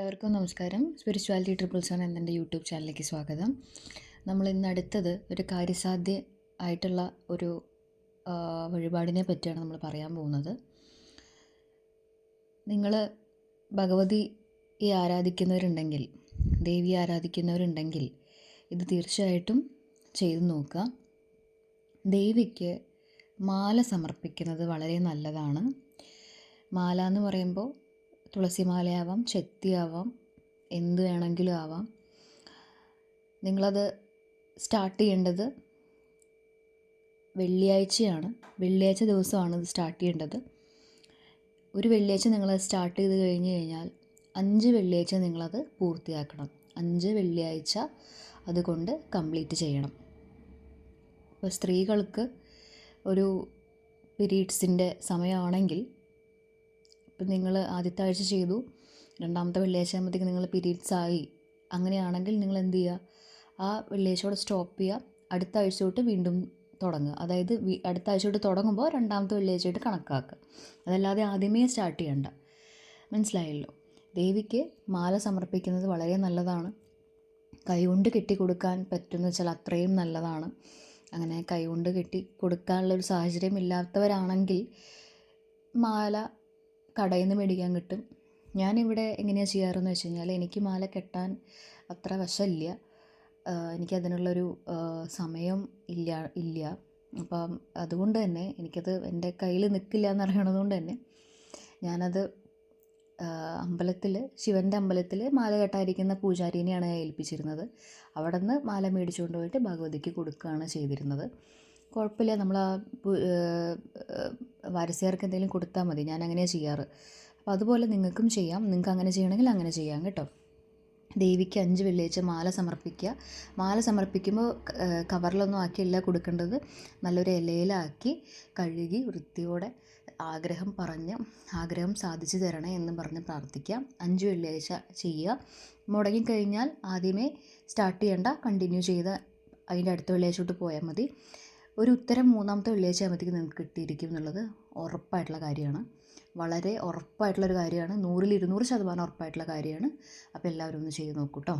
എല്ലാവർക്കും നമസ്കാരം. Spirituality triple seven എന്നെ യൂട്യൂബ് ചാനലിലേക്ക് സ്വാഗതം. നമ്മൾ ഇന്ന് അടുത്തത് ഒരു കാര്യസാധ്യ ആയിട്ടുള്ള ഒരു വഴിപാടിനെ പറ്റിയാണ് നമ്മൾ പറയാൻ പോകുന്നത്. നിങ്ങൾ ഭഗവതിയെ ആരാധിക്കുന്നവരുണ്ടെങ്കിൽ ദേവിയെ ആരാധിക്കുന്നവരുണ്ടെങ്കിൽ ഇത് തീർച്ചയായിട്ടും ചെയ്തു നോക്കുക. ദേവിക്ക് മാല സമർപ്പിക്കുന്നത് വളരെ നല്ലതാണ്. മാല എന്ന് പറയുമ്പോൾ തുളസിമാലയാവാം ചെത്തിയാവാം എന്ത് വേണമെങ്കിലും ആവാം. നിങ്ങളത് സ്റ്റാർട്ട് ചെയ്യേണ്ടത് വെള്ളിയാഴ്ചയാണ്. വെള്ളിയാഴ്ച ദിവസമാണ് ഇത് സ്റ്റാർട്ട് ചെയ്യേണ്ടത്. ഒരു വെള്ളിയാഴ്ച നിങ്ങളത് സ്റ്റാർട്ട് ചെയ്ത് കഴിഞ്ഞ് കഴിഞ്ഞാൽ അഞ്ച് വെള്ളിയാഴ്ച നിങ്ങളത് പൂർത്തിയാക്കണം. അഞ്ച് വെള്ളിയാഴ്ച അതുകൊണ്ട് കംപ്ലീറ്റ് ചെയ്യണം. ഇപ്പോൾ സ്ത്രീകൾക്ക് ഒരു പീരീഡ്സിന്റെ സമയമാണെങ്കിൽ ഇപ്പം നിങ്ങൾ ആദ്യത്തെ ആഴ്ച ചെയ്തു. രണ്ടാമത്തെ വെള്ളിയാഴ്ച ആകുമ്പോഴത്തേക്ക് നിങ്ങൾ പീരീഡ്സ് ആയി അങ്ങനെയാണെങ്കിൽ നിങ്ങൾ എന്ത് ചെയ്യുക? ആ വെള്ളിയാഴ്ചയോടെ സ്റ്റോപ്പ് ചെയ്യുക. അടുത്ത ആഴ്ച തൊട്ട് വീണ്ടും തുടങ്ങുക. അതായത് അടുത്ത ആഴ്ച തൊട്ട് തുടങ്ങുമ്പോൾ രണ്ടാമത്തെ വെള്ളിയാഴ്ച ആയിട്ട് കണക്കാക്കുക. അതല്ലാതെ ആദ്യമേ സ്റ്റാർട്ട് ചെയ്യണ്ട. മനസ്സിലായല്ലോ? ദേവിക്ക് മാല സമർപ്പിക്കുന്നത് വളരെ നല്ലതാണ്. കൈകൊണ്ട് കെട്ടി കൊടുക്കാൻ പറ്റുമെന്ന് വെച്ചാൽ അത്രയും നല്ലതാണ്. അങ്ങനെ കൈകൊണ്ട് കെട്ടി കൊടുക്കാനുള്ളൊരു സാഹചര്യം ഇല്ലാത്തവരാണെങ്കിൽ മാല കടയിൽ നിന്ന് മേടിക്കാൻ കിട്ടും. ഞാനിവിടെ എങ്ങനെയാണ് ചെയ്യാറെന്ന് വെച്ച് കഴിഞ്ഞാൽ എനിക്ക് മാല കെട്ടാൻ അത്ര വശമില്ല. എനിക്കതിനുള്ളൊരു സമയം ഇല്ല ഇല്ല. അപ്പം അതുകൊണ്ട് തന്നെ എനിക്കത് എന്റെ കയ്യിൽ നിൽക്കില്ല എന്നറിയണത് കൊണ്ട് തന്നെ ഞാനത് അമ്പലത്തിൽ ശിവന്റെ അമ്പലത്തിൽ മാല കെട്ടായിരിക്കുന്ന പൂജാരിനെയാണ് ഏൽപ്പിച്ചിരുന്നത്. അവിടെ നിന്ന് മാല മേടിച്ചുകൊണ്ട് പോയിട്ട് ഭഗവതിക്ക് കൊടുക്കുകയാണ് ചെയ്തിരുന്നത്. കുഴപ്പമില്ല. നമ്മൾ ആ വാരസ്യാർക്ക് എന്തെങ്കിലും കൊടുത്താൽ മതി ഞാൻ അങ്ങനെയാണ് ചെയ്യാറ്. അപ്പോൾ അതുപോലെ നിങ്ങൾക്കും ചെയ്യാം നിങ്ങൾക്ക് അങ്ങനെ ചെയ്യണമെങ്കിൽ അങ്ങനെ ചെയ്യാം കേട്ടോ. ദേവിക്ക് അഞ്ച് വെള്ളിയാഴ്ച മാല സമർപ്പിക്കുക. മാല സമർപ്പിക്കുമ്പോൾ കവറിലൊന്നും ആക്കിയല്ല കൊടുക്കേണ്ടത്. നല്ലൊരു ഇലയിലാക്കി കഴുകി വൃത്തിയോടെ ആഗ്രഹം പറഞ്ഞ് ആഗ്രഹം സാധിച്ചു തരണേ എന്ന് പറഞ്ഞ് പ്രാർത്ഥിക്കാം. അഞ്ച് വെള്ളിയാഴ്ച ചെയ്യുക. മുടങ്ങിക്കഴിഞ്ഞാൽ ആദ്യമേ സ്റ്റാർട്ട് ചെയ്യേണ്ട കണ്ടിന്യൂ ചെയ്ത് അതിന്റെ അടുത്ത വെള്ളിയാഴ്ച തൊട്ട് പോയാൽ മതി. ഒരു ഉത്തരം മൂന്നാമത്തെ വെള്ളിയാഴ്ച ആകുമ്പോഴത്തേക്ക് നിങ്ങൾക്ക് കിട്ടിയിരിക്കും എന്നുള്ളത് ഉറപ്പായിട്ടുള്ള കാര്യമാണ്. വളരെ ഉറപ്പായിട്ടുള്ളൊരു കാര്യമാണ്. നൂറിൽ ഇരുന്നൂറ് ശതമാനം ഉറപ്പായിട്ടുള്ള കാര്യമാണ്. അപ്പോൾ എല്ലാവരും ഒന്ന് ചെയ്ത് നോക്കൂ കേട്ടോ